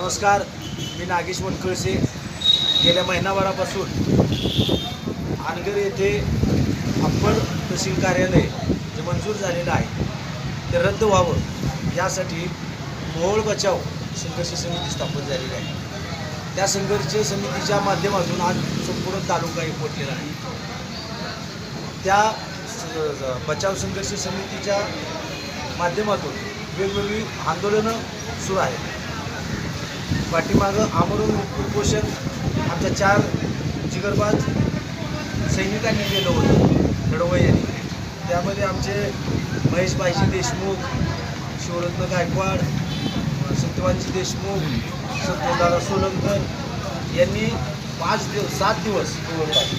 नमस्कार मी नागेश वनकळसे गेल्या महिनाभरापासून आनगर येथे अप्पर तहसील कार्यालय जे मंजूर झालेलं आहे ते रद्द व्हावं यासाठी मोहोळ बचाव संघर्ष समिती स्थापन झालेली आहे. त्या संघर्ष समितीच्या माध्यमातून आज संपूर्ण तालुका एकवटलेला आहे. त्या बचाव संघर्ष समितीच्या माध्यमातून वेगवेगळी आंदोलनं सुरू आहेत. पाठीमागं आमरून कुपोषण आमच्या चार जिगरबाज सैनिकांनी केलं होतं लढवय यांनी त्यामध्ये आमचे महेश भाईजी देशमुख शिवरत्न गायकवाड सत्यवानजी देशमुख सत्यदादा सोलंकर यांनी पाच दिवस सात दिवस जवळपास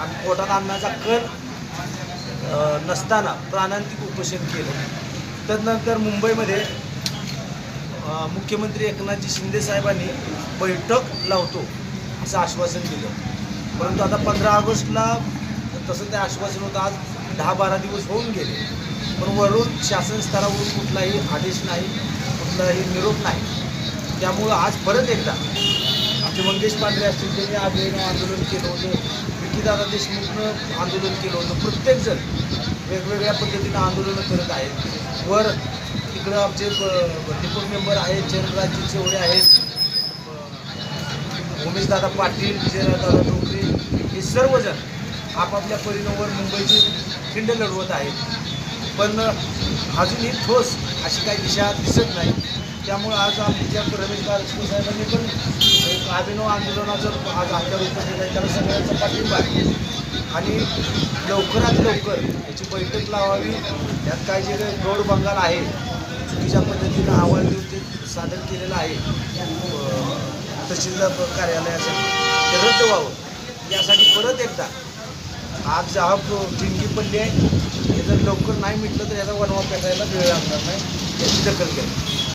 आणि पोटात अन्नाचा कण नसताना प्राणांतिक उपोषण केलं. त्यानंतर मुंबईमध्ये मुख्यमंत्री एकनाथजी शिंदे साहेबांनी बैठक लावतो असं आश्वासन दिलं. परंतु आता पंधरा ऑगस्टला तसं ते आश्वासन होतं आज दहा बारा दिवस होऊन गेले. पण वरून शासन स्तरावरून कुठलाही आदेश नाही कुठलाही निरोप नाही. त्यामुळं आज परत एकदा आमचे मंगेश पांढरे असतील त्यांनी आग्रह आंदोलन केलं होतं. विकीदादा देशमुखनं आंदोलन केलं होतं. प्रत्येकजण वेगवेगळ्या पद्धतीनं आंदोलनं करत आहेत. वर तिकडं आमचे डिपोट मेंबर आहेत चरणराजजी चेवडे आहेत उमेशदादा पाटील विजयदादा डोंगरे हे सर्वजण आपापल्या परिणावर मुंबईची खिंड लढवत आहेत. पण अजूनही ठोस अशी काही दिशा दिसत नाही. त्यामुळं आज आमच्या रमेश बाळकृष्ण साहेबांनी पण एक अभिनव आंदोलनाचं आज आमच्या उपस्थित आहे. त्याला सगळ्यांचा पाठिंबा आहे. आणि लवकरात लवकर याची बैठक लावावी. यात काय जे काही गौड बंगाल आहे चुकीच्या पद्धतीनं अहवाल देऊन ते सादर केलेलं आहे तहसीलदार कार्यालयासाठी ते रद्द व्हावं. यासाठी परत एकदा आज जा जिंकी पडली आहे. हे जर लवकर नाही मिटलं तर याचा वनवा पेटायला वेळ लागणार नाही. याची दखल घ्यावी